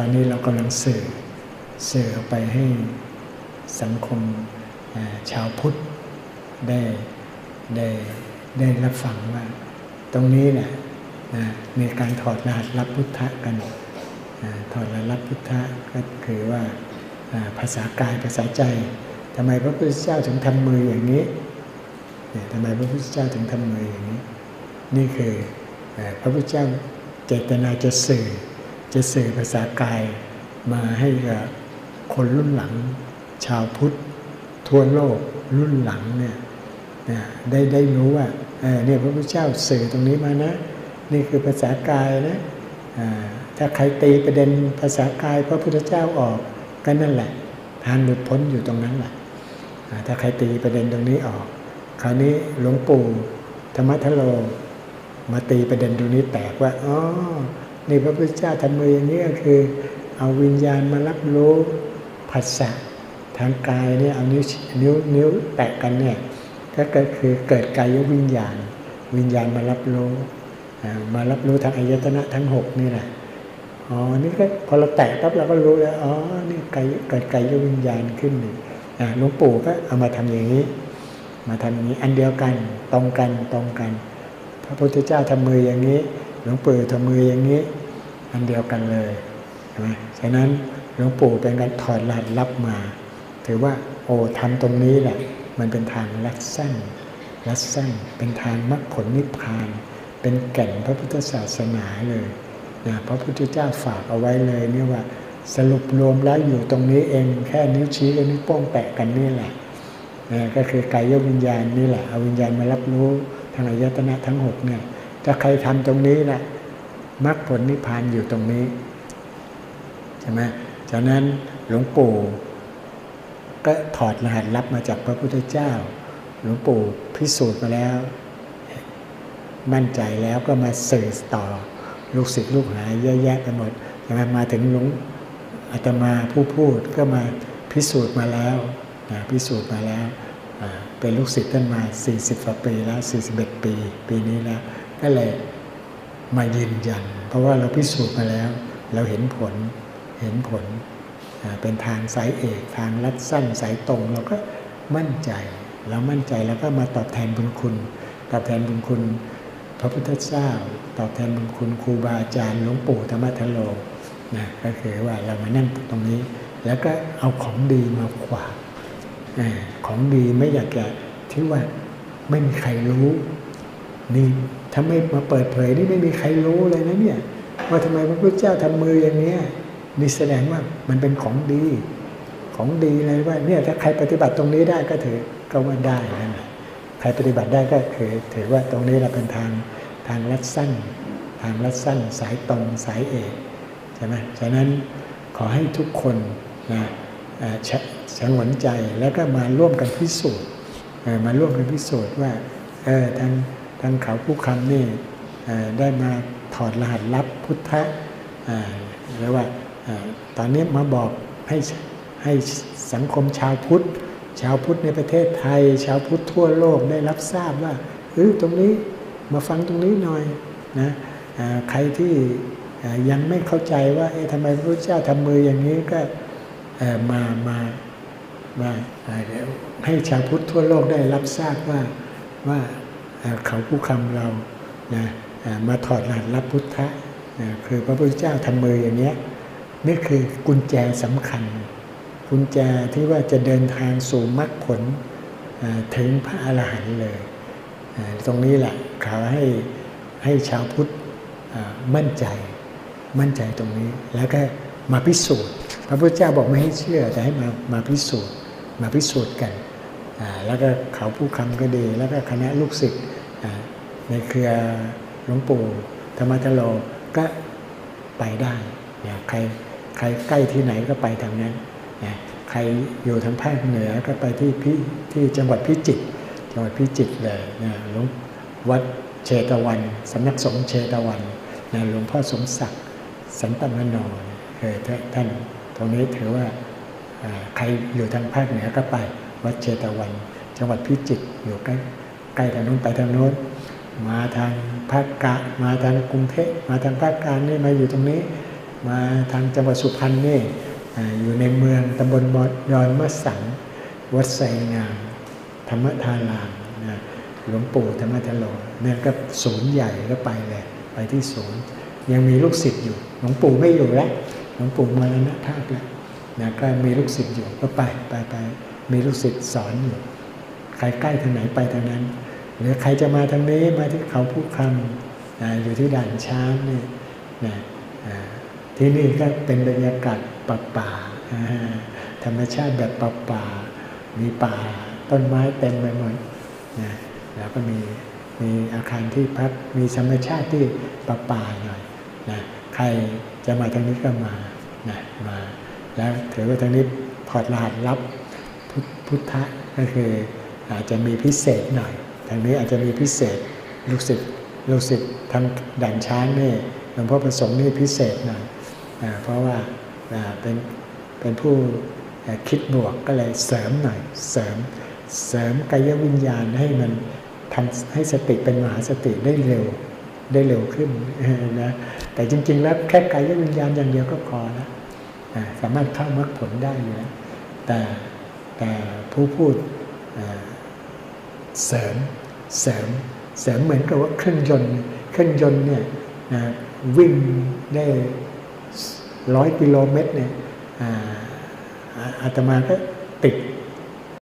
อนนี้เรากำลังสื่อสื่อไปให้สังคมชาวพุทธได้ได้ได้รับฟังว่า ตรงนี้เนี่ยนะมีการถอดรหัสรับพุทธะกันถอดรหัสรับพุทธะก็คือว่าภาษากายภาษาใจทำไมพระพุทธเจ้าถึงทำมืออย่างนี้เนี่ยทำไมพระพุทธเจ้าถึงทำมืออย่างนี้ นี่คือพระพุทธเจ้าเจตนาจะสื่อ จะสื่อภาษากายมาให้กับคนรุ่นหลัง ชาวพุทธ ทั่วโลกรุ่นหลังเนี่ยได้ได้รู้ว่าเนี่ยพระพุทธเจ้าสื่อตรงนี้มานะ นี่คือภาษากายนะถ้าใครตีประเด็นภาษากายพระพุทธเจ้าออกก็นั่นแหละทางหลุดพ้นอยู่ตรงนั้นแหละถ้าใครตีประเด็นตรงนี้ออก คราวนี้หลวงปู่ธรรมทโลมาตีประเด็นตรงนี้แตกว่าอ๋อ นี่พระพุทธเจ้าทำมืออย่างนี้ก็คือ เอาวิญญาณมารับรู้ผัสสะทางกายเนี่ยเอานิ้วนิ้วนิ้วแตะกันเนี่ยก็คือเกิดกายวิญญาณ วิญญาณมารับรู้มารับรู้ทางอายตนะทั้งหกนี่แหละอ๋อนี่ก็พอเราแตะปั๊บเราก็รู้แล้วอ๋อนี่กายเกิดกายวิญญาณขึ้นนี่หลวงปู่ก็เอามาทำอย่างนี้ มาทำอย่างนี้อันเดียวกันตรงกันตรงกัน พระพุทธเจ้าทำมืออย่างนี้ หลวงปู่ทำมืออย่างนี้ อันเดียวกันเลยใช่ไหมฉะนั้นหลวงปู่เป็นการถอดรหัสรับมา ถือว่าโอ้ทำตรงนี้แหละ มันเป็นทางลัดสั้นลัดสั้นเป็นทางมรรคผลนิพพาน เป็นแก่นพระพุทธศาสนาเลยนะพระพุทธเจ้าฝากเอาไว้เลยนี่ว่าสรุปรวมแล้วอยู่ตรงนี้เองแค่นิ้วชี้กับนิ้วโป้งแตะกันนี่แหละนะก็คือกายวิญญาณนี่แหละเอาวิญญาณมารับรู้ทางอายตนะทั้งหกเนี่ย ถ้าใครทำตรงนี้แหละมรรคผลนิพพานอยู่ตรงนี้ใช่ไหมฉะนั้นหลวงปู่ก็ถอดรหัสลับมาจากพระพุทธเจ้า หลวงปู่พิสูจน์มาแล้ว มั่นใจแล้วก็มาสื่อต่อลูกศิษย์ลูกหาเยอะแยะไปหมดใช่ไหมมาถึงหลวงอาตมาผู้พูดก็มาพิสูจน์มาแล้วพิสูจน์มาแล้ว เป็นลูกศิษย์ท่านมา 40กว่าปีแล้ว 41 ปี ปีนี้แล้ว ก็เลยมายืนยัน เพราะว่าเราพิสูจน์มาแล้ว เราเห็นผลเห็นผลเป็นทางสายเอกทางลัดสั้นสายตรง เราก็มั่นใจเรามั่นใจแล้วก็มาตอบแทนบุญคุณ ตอบแทนบุญคุณ พระพุทธเจ้า ตอบแทนบุญคุณครูบาอาจารย์หลวงปู่ธรรมทโลนะก็คือว่าเรามานั่งตรงนี้ แล้วก็เอาของดีมาขวางของดีไม่อยากจะที่ว่าไม่มีใครรู้ นี่ถ้าไม่มาเปิดเผยนี่ไม่มีใครรู้เลยนะเนี่ยว่าทำไมพระพุทธเจ้าทำมืออย่างเนี้ยนี่แสดงว่ามันเป็นของดี ของดีเลยว่าเนี่ยถ้าใครปฏิบัติตรงนี้ได้ก็ถือก็ว่าได้นั่นแหละใครปฏิบัติได้ก็คือถือว่าตรงนี้เราเป็นทางทางลัดสั้น ทางลัดสั้น สายตรงสายเอกใช่ไหมฉะนั้นขอให้ทุกคนนะสงวนใจแล้วก็มาร่วมกันพิสูจน์มาร่วมกันพิสูจน์ว่าเออทาง ทางเขาผู้คำนี่ได้มาถอดรหัสลับพุทธะหรือว่าตอนนี้มาบอกให้ให้สังคมชาวพุทธ ชาวพุทธในประเทศไทย ชาวพุทธทั่วโลกได้รับทราบว่าเออตรงนี้มาฟังตรงนี้หน่อยนะใครที่ยังไม่เข้าใจว่าเอ๊ะทำไมพระเจ้าทำมืออย่างนี้ก็มามามาให้ชาวพุทธทั่วโลกได้รับทราบว่าว่า เขาผู้คำเรานะมาถอดรหัสรับพุทธะคือพระพุทธเจ้าทำมืออย่างนี้นี่คือกุญแจสำคัญ กุญแจที่ว่าจะเดินทางสู่มรรคผลถึงพระอรหันต์เลย ตรงนี้แหละเขาให้ให้ชาวพุทธมั่นใจมั่นใจตรงนี้ แล้วก็มาพิสูจน์ พระพุทธเจ้าบอกไม่ให้เชื่อแต่ให้มามาพิสูจน์มาพิสูจน์กัน แล้วก็เขาผู้คำก็ดี แล้วก็คณะลูกศิษย์ ในเครือหลวงปู่ธรรมทโลก็ไปได้ใครใครใกล้ที่ไหนก็ไปทางนั้นนะใครอยู่ทางภาคเหนือก็ไปที่พิที่จังหวัดพิจิตรจังหวัดพิจิตรเลยนะหลวงวัดเชตวันสำนักสงฆ์เชตวันนะหลวงพ่อสมศักดิ์สันตมโนเคือท่านตรงนี้ถือว่าใครอยู่ทางภาคเหนือก็ไป วัดเชตวัน จังหวัดพิจิตรอยู่ใกล้ ใกล้ทางนู้นไปทางโน้น มาทางภาคกะมาทางกรุงเทพมาทางภาคกลางนี่มาอยู่ตรงนี้ มาทางจังหวัดสุพรรณนี่อยู่ในเมืองตำบลดอนมะสัง วัดไสงาม ธรรมทารามนะหลวงปู่ธรรมทโลเนี่ยก็ศูนย์ใหญ่ก็ไปเลยไปที่ศูนย์ ยังมีลูกศิษย์อยู่ หลวงปู่ไม่อยู่แล้วหลวงปู่มรณภาพแล้วนะก็มีลูกศิษย์อยู่ก็ไปไปไปมีลูกศิษย์สอนอยู่ ใครใกล้ทางไหนไปทางนั้น หรือใครจะมาทางนี้มาที่เขาผู้คำนะอยู่ที่ด่านช้างนี่นะที่นี่ก็เป็นบรรยากาศป่าป่าธรรมชาติแบบป่าป่ามีป่าต้นไม้เต็มไปหมดนะแล้วก็มีมีอาคารที่พักมีธรรมชาติที่ป่าป่าหน่อยนะใครจะมาทางนี้ก็มานะมาแล้วถือว่าทางนี้พอดรหัสรับพุทพุทธะก็คือ อาจจะมีพิเศษหน่อยทางนี้อาจจะมีพิเศษลูกศิษย์ลูกศิษย์ทางด่านช้างนี่หลวงพ่อประสงค์นี่พิเศษหน่อยอเพราะว่าเป็นเป็นผู้คิดบวกก็เลยเสริมหน่อยเสริมเสริมกายวิญญาณให้มันทำให้สติเป็นมหาสติได้เร็วได้เร็วขึ้นนะแต่จริง ๆ แล้วแค่กายวิญญาณอย่างเดียวก็พอแล้วสามารถเข้ามรรคผลได้อยู่แล้วแต่แต่ผู้พูด เสริมเสริมเสริมเหมือนกับว่าเครื่องยนต์เครื่องยนต์เนี่ยนะวิ่งได้ร้อยกิโลเมตรเนี่ยอ่าอาอาตมาก็ติด